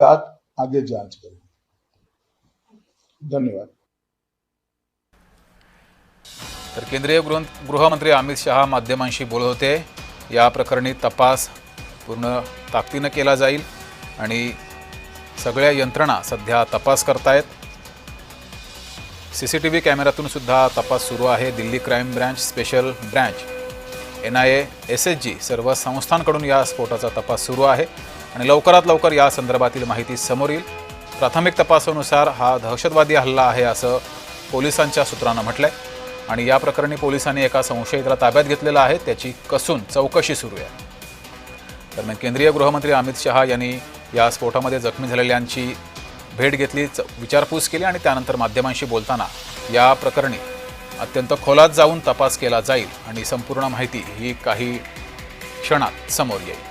साथ आगे जांच करें। धन्यवाद। तर केंद्रीय गृह गृहमंत्री अमित शहा माध्यमांशी बोलत होते. या प्रकरणी तपास पूर्ण ताकदीनं केला जाईल आणि सगळ्या यंत्रणा सध्या तपास करतायत. सी सी टी व्ही कॅमेऱ्यातून सुद्धा तपास सुरू आहे. Delhi crime branch special branch N I A S H G सर्व संस्थांकडून या स्फोटाचा तपास सुरू आहे. आणि लवकरात लवकर या संदर्भातील माहिती समोर येईल. प्राथमिक तपासानुसार हा दहशतवादी हल्ला आहे असं पोलिसांच्या सूत्रानं म्हटलंय. आणि या प्रकरणी पोलिसांनी एका संशयिताला ताब्यात घेतलेला आहे. त्याची कसून चौकशी सुरू आहे. दरम्यान केंद्रीय गृहमंत्री अमित शहा यांनी या स्फोटामध्ये जखमी झालेल्यांची भेट घेतली च- विचारपूस केली आणि त्यानंतर माध्यमांशी बोलताना या प्रकरणी अत्यंत खोलात जाऊन तपास केला जाईल आणि संपूर्ण माहिती ही काही क्षणात समोर येईल.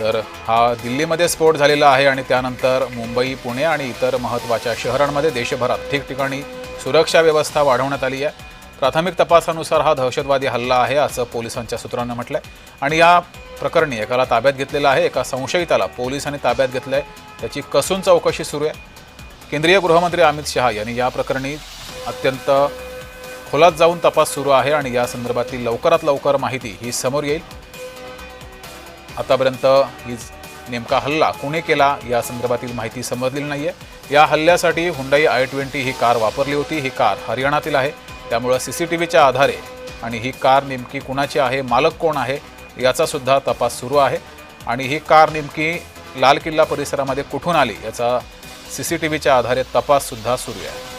तर हा दिल्लीमध्ये स्फोट झालेला आहे आणि त्यानंतर मुंबई पुणे आणि इतर महत्त्वाच्या शहरांमध्ये देशभरात ठिकठिकाणी सुरक्षा व्यवस्था वाढवण्यात आली आहे. प्राथमिक तपासानुसार हा दहशतवादी हल्ला आहे असं पोलिसांच्या सूत्रांनी म्हटलंय. आणि या प्रकरणी एकाला ताब्यात घेतलेला आहे एका संशयिताला पोलिसांनी ताब्यात घेतलंय. त्याची कसून चौकशी सुरू आहे. केंद्रीय गृहमंत्री अमित शहा यांनी या प्रकरणी अत्यंत खोलात जाऊन तपास सुरू आहे आणि या संदर्भातली लवकरात लवकर माहिती ही समोर येईल. आतापर्यंत ही नेमका हल्ला कोणी केला या संदर्भातील माहिती समजलेली नाही आहे या हल्ल्यासाठी हुंडाई आय ट्वेंटी ही कार वापरली होती. ही कार हरियाणातील आहे. त्यामुळं सी सी टी व्हीच्या आधारे आणि ही कार नेमकी कुणाची आहे मालक कोण आहे याचा सुद्धा तपास सुरू आहे. आणि ही कार नेमकी लाल किल्ला परिसरामध्ये कुठून आली याचा सी सी टी व्हीच्या आधारे तपाससुद्धा सुरू आहे.